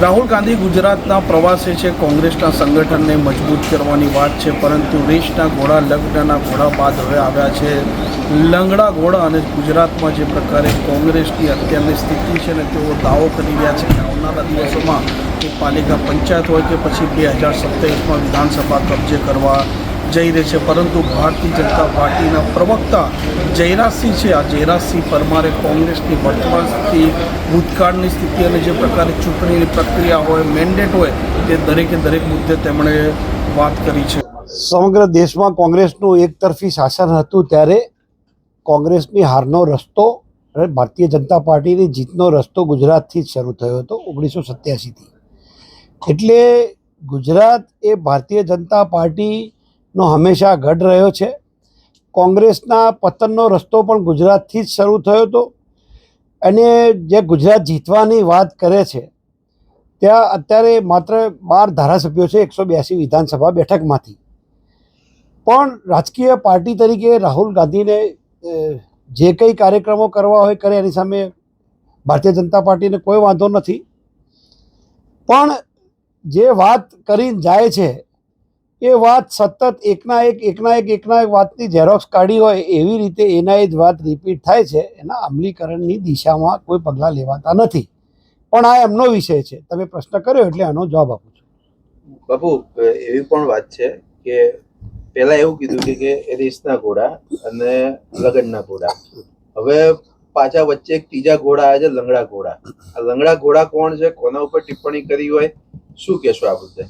રાહુલ ગાંધી ગુજરાતના પ્રવાસે છે. કોંગ્રેસના સંગઠનને મજબૂત કરવાની વાત છે, પરંતુ રેસના ઘોડા લગ્નના ઘોડા બાદ હવે આવ્યા છે. લંગડા ઘોડા અને ગુજરાતમાં જે પ્રકારે કોંગ્રેસની અત્યારની સ્થિતિ છે ને તેઓ દાવો કરી રહ્યા છે કે આવનારા દિવસોમાં પાલિકા પંચાયત હોય કે પછી બે હજાર સત્યાવીસમાં વિધાનસભા કબજે કરવા જઈ રહી છે. પરંતુ ભારતીય જનતા પાર્ટીના પ્રવક્તા જયરાજસિંહ છે. આ જયરાજસિંહ પરમારે કોંગ્રેસની વર્તમાન સ્થિતિ, ભૂતકાળની સ્થિતિ અને જે પ્રકારે ચૂંટણીની પ્રક્રિયા હોય મેન્ડેટ હોય, તે દરેકે દરેક મુદ્દે તેમણે વાત કરી છે. સમગ્ર દેશમાં કોંગ્રેસનું એકતરફી શાસન હતું ત્યારે કોંગ્રેસની હારનો રસ્તો અને ભારતીય જનતા પાર્ટીની જીતનો રસ્તો ગુજરાતથી જ શરૂ થયો હતો, ઓગણીસો સત્યાસીથી. એટલે ગુજરાત એ ભારતીય જનતા પાર્ટીનો હંમેશા ગઢ રહ્યો છે. કોંગ્રેસના પતનનો રસ્તો પણ ગુજરાતથી જ શરૂ થયો હતો. અને જે ગુજરાત જીતવાની વાત કરે છે, ત્યાં અત્યારે માત્ર બાર ધારાસભ્યો છે, એકસો બ્યાસી વિધાનસભા બેઠકમાંથી. પણ રાજકીય પાર્ટી તરીકે રાહુલ ગાંધીને જે કંઈ કાર્યક્રમો કરવા હોય કરે એની સામે ભારતીય જનતા પાર્ટીને કોઈ વાંધો નથી. પણ જે વાત કરીને જાય છે એ વાત સતત એકના એક એકના એક એકના એક વાતની ઝેરોક્સ કાઢી હોય એવી રીતે એના એ જ વાત રિપીટ થાય છે, એના અમલીકરણની દિશામાં કોઈ પગલાં લેવાતા નથી. પણ આ એમનો વિષય છે. તમે પ્રશ્ન કર્યો એટલે આનો જવાબ આપું છું. બાપુ, એવી પણ વાત છે કે પહેલાં એવું કીધું કે રેસના ઘોડા અને લગ્નના ઘોડા. હવે પાછા વચ્ચે એક ત્રીજા ઘોડા આવે છે, લંગડા ઘોડા. આ લંગડા ઘોડા કોણ છે? કોના ઉપર ટિપ્પણી કરી હોય? શું કહેશો આ મુદ્દે?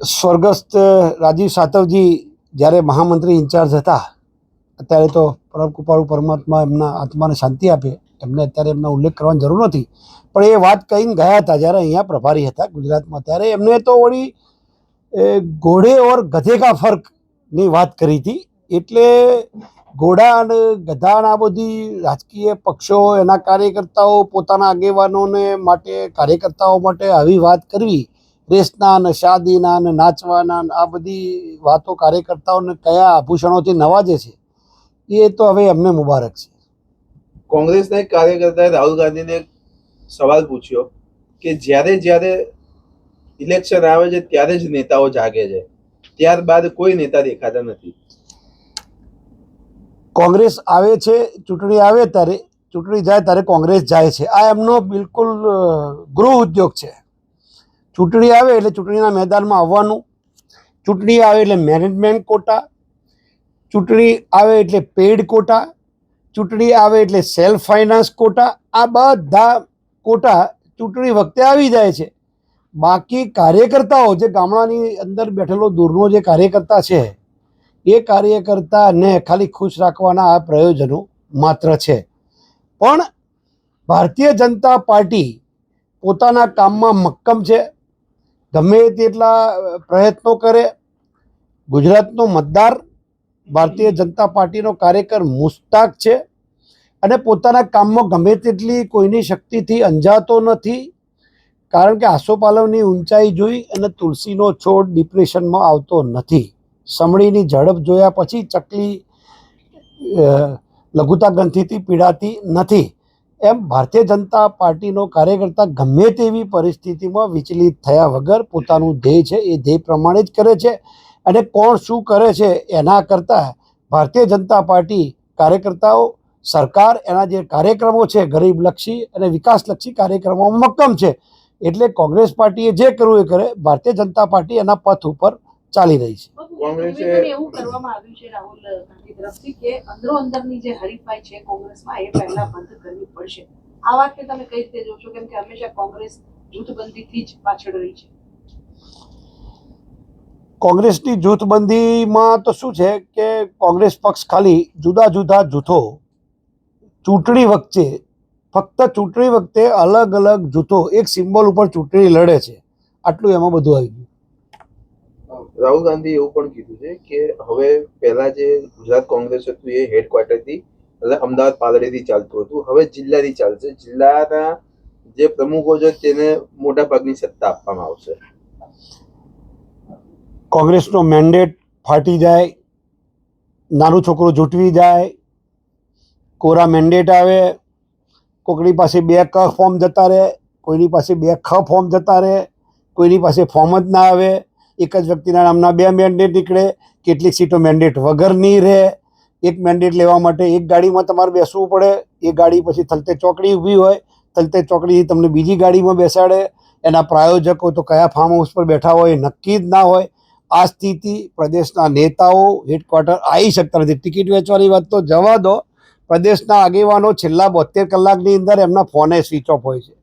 સ્વર્ગસ્થ રાજીવ સાતવજી જ્યારે મહામંત્રી ઇન્ચાર્જ હતા અત્યારે તો પરમ કૃપાળુ પરમાત્મા એમના આત્માને શાંતિ આપે એમને અત્યારે એમનો ઉલ્લેખ કરવાની જરૂર નથી. પણ એ વાત કહીને ગયા હતા જ્યારે અહીંયા પ્રભારી હતા ગુજરાતમાં ત્યારે એમને તો વળી એ, ઘોડે ઓર ગધે કા ફર્કની વાત કરી હતી. એટલે ઘોડા અને ગધાના બધી રાજકીય પક્ષો એના કાર્યકર્તાઓ પોતાના આગેવાનોને માટે કાર્યકર્તાઓ માટે આવી વાત કરવી રેસના ને શાદીના ને નાચવાના આ બધી વાતો કાર્યકર્તાઓને કયા આભૂષણોથી નવાજે છે એ તો હવે એમને મુબારક છે. કોંગ્રેસના એક કાર્યકર્તાએ રાહુલ ગાંધીને સવાલ પૂછ્યો કે જ્યારે જ્યારે ઇલેક્શન આવે છે ત્યારે જ નેતાઓ જાગે છે ત્યારબાદ કોઈ નેતા દેખાતા નથી. કોંગ્રેસ આવે છે ચૂંટણી આવે ત્યારે ચૂંટણી જાય ત્યારે કોંગ્રેસ જાય છે. આ એમનો બિલકુલ ગૃહ ઉદ્યોગ છે. ચૂંટણી આવે એટલે ચૂંટણીના મેદાનમાં આવવાનું. ચૂંટણી આવે એટલે મેનેજમેન્ટ કોટા ચૂંટણી આવે એટલે પેડ કોટા ચૂંટણી આવે એટલે સેલ્ફ ફાઇનાન્સ કોટા આ બધા કોટા ચૂંટણી વખતે આવી જાય છે. બાકી કાર્યકર્તાઓ જે ગામડાની અંદર બેઠેલો દૂરનો જે કાર્યકર્તા છે, એ કાર્યકર્તાને ખાલી ખુશ રાખવાના આ પ્રયોજનો માત્ર છે. પણ ભારતીય જનતા પાર્ટી પોતાના કામમાં મક્કમ છે. ગમે તેટલા પ્રયત્નો કરે. ગુજરાતનો મતદાર ભારતીય જનતા પાર્ટીનો કાર્યકર મુસ્તાક છે અને પોતાના કામમાં ગમે તેટલી કોઈની શક્તિથી અંજાતો નથી. કારણ કે આસોપાલવની ઊંચાઈ જોઈ અને તુલસીનો છોડ ડિપ્રેશનમાં આવતો નથી. સમળીની ઝડપ જોયા પછી ચકલી લઘુતા ગ્રંથિથી પીડાતી નથી. એમ ભારતીય જનતા પાર્ટીનો કાર્યકર્તા ગમે તેવી પરિસ્થિતિમાં વિચલિત થયા વગર પોતાનું ધ્યેય છે, એ ધ્યેય પ્રમાણે જ કરે છે. અને કોણ શું કરે છે, એના કરતાં ભારતીય જનતા પાર્ટી કાર્યકર્તાઓ, સરકાર એના જે કાર્યક્રમો છે, ગરીબલક્ષી અને વિકાસલક્ષી કાર્યક્રમોમાં મક્કમ છે. એટલે કોંગ્રેસ પાર્ટીએ જે કરવું એ કરે, ભારતીય જનતા પાર્ટી એના પથ ઉપર ચાલી રહી છે. કોંગ્રેસે- કોંગ્રેસે એવું કરવામાં આવ્યું છે રાહુલ ગાંધી તરફથી કે અંદરો અંદરની જે હરીફાઈ છે કોંગ્રેસમાં એ પહેલા બંધ કરવી પડશે. આ વાતને તમે કઈ રીતે જોશો? કેમ કે હંમેશા કોંગ્રેસ જૂથબંધીથી જ પાછળ રહી છે. કોંગ્રેસની જૂથબંધીમાં તો શું છે કે કોંગ્રેસ પક્ષ ખાલી જુદા જુદા જૂથો ચૂંટણી વખતે ફક્ત ચૂંટણી વખતે અલગ અલગ જૂથો એક સિમ્બોલ ઉપર ચૂંટણી લડે છે. આટલું એમાં બધું આવી ગયું. રાહુલ ગાંધી એવું પણ કીધું છે કે હવે પહેલા જે ગુજરાત કોંગ્રેસ હતું એ હેડક્વાર્ટરથી, એટલે અમદાવાદ પાલડીથી ચાલતું હતું. હવે જિલ્લાથી ચાલશે જિલ્લાના જે પ્રમુખો છે તેને મોટા ભાગની સત્તા આપવામાં આવશે. કોંગ્રેસનો મેન્ડેટ ફાટી જાય, નાનું છોકરું જૂટવી જાય, કોરા મેન્ડેટ આવે, કોકની પાસે બે ક ફોર્મ જતા રહે, કોઈની પાસે બે ખ ફોર્મ જતા રહે, કોઈની પાસે ફોર્મ જ ના આવે એક જ વ્યક્તિના નામના બે મેન્ડેટ નીકળે, કેટલીક સીટો મેન્ડેટ વગરની રહે. એક મેન્ડેટ લેવા માટે એક ગાડીમાં તમારે બેસવું પડે, એ ગાડી પછી થલતે ચોકડી ઊભી હોય, થલતે ચોકડીથી તમને બીજી ગાડીમાં બેસાડે. એના પ્રાયોજકો તો કયા ફાર્મ હાઉસ પર બેઠા હોય નક્કી જ ના હોય. આ સ્થિતિ પ્રદેશના નેતાઓ હેડક્વાર્ટર આવી શકતા નથી. ટિકિટ વેચવાની વાત તો જવા દો, પ્રદેશના આગેવાનો છેલ્લા બોતેર કલાકની અંદર એમના ફોને સ્વિચ ઓફ હોય છે.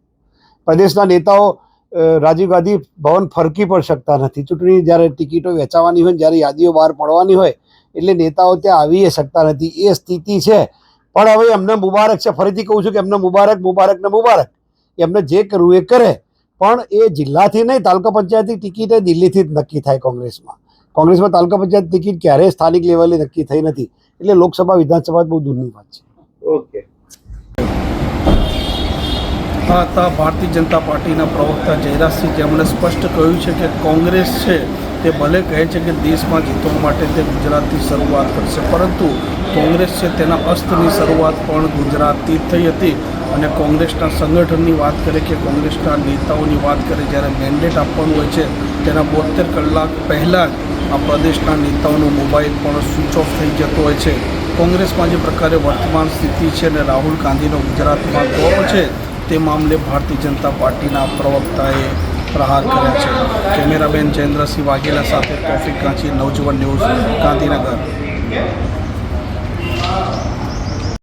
પ્રદેશના નેતાઓ રાજીવ ગાંધી ભવન ફરકી પણ શકતા નથી. ચૂંટણી જ્યારે ટિકિટો વેચાવાની હોય જ્યારે યાદીઓ બહાર પડવાની હોય, એટલે નેતાઓ ત્યાં આવી શકતા નથી. એ સ્થિતિ છે. પણ હવે એમને મુબારક છે. ફરીથી કહું છું કે એમને મુબારક મુબારક ને મુબારક. એમને જે કરવું એ કરે. પણ એ જિલ્લાથી નહીં, તાલુકા પંચાયતની ટિકિટ એ દિલ્હીથી જ નક્કી થાય કોંગ્રેસમાં. કોંગ્રેસમાં તાલુકા પંચાયત ટિકિટ ક્યારેય સ્થાનિક લેવલે નક્કી થઈ નથી. એટલે લોકસભા, વિધાનસભા બહુ દૂરની વાત છે. ઓકે. આ હતા ભારતીય જનતા પાર્ટીના પ્રવક્તા જયરાજસિંહ જેમણે સ્પષ્ટ કહ્યું છે કે કોંગ્રેસ છે તે ભલે કહે છે કે દેશમાં જીતવા માટે તે ગુજરાતથી શરૂઆત કરશે, પરંતુ કોંગ્રેસ છે તેના અસ્તની શરૂઆત પણ ગુજરાતથી થઈ હતી અને કોંગ્રેસના સંગઠનની વાત કરે કે કોંગ્રેસના નેતાઓની વાત કરે જ્યારે મેન્ડેટ આપવાનું હોય છે, તેના બોતેર કલાક પહેલાં જ આ પ્રદેશના નેતાઓનો મોબાઈલ પણ સ્વિચ ઓફ થઈ જતો હોય છે. કોંગ્રેસમાં જે પ્રકારે વર્તમાન સ્થિતિ છે અને રાહુલ ગાંધીનો ગુજરાતમાં ગોળો છે તે મામલે ભારતીય જનતા પાર્ટીના પ્રવક્તાએ પ્રહાર કર્યા છે. કેમેરાબેન જયેન્દ્રસિંહ વાઘેલા સાથે ટ્રાફિક કાંચી નવજીવન ન્યૂઝ ગાંધીનગર.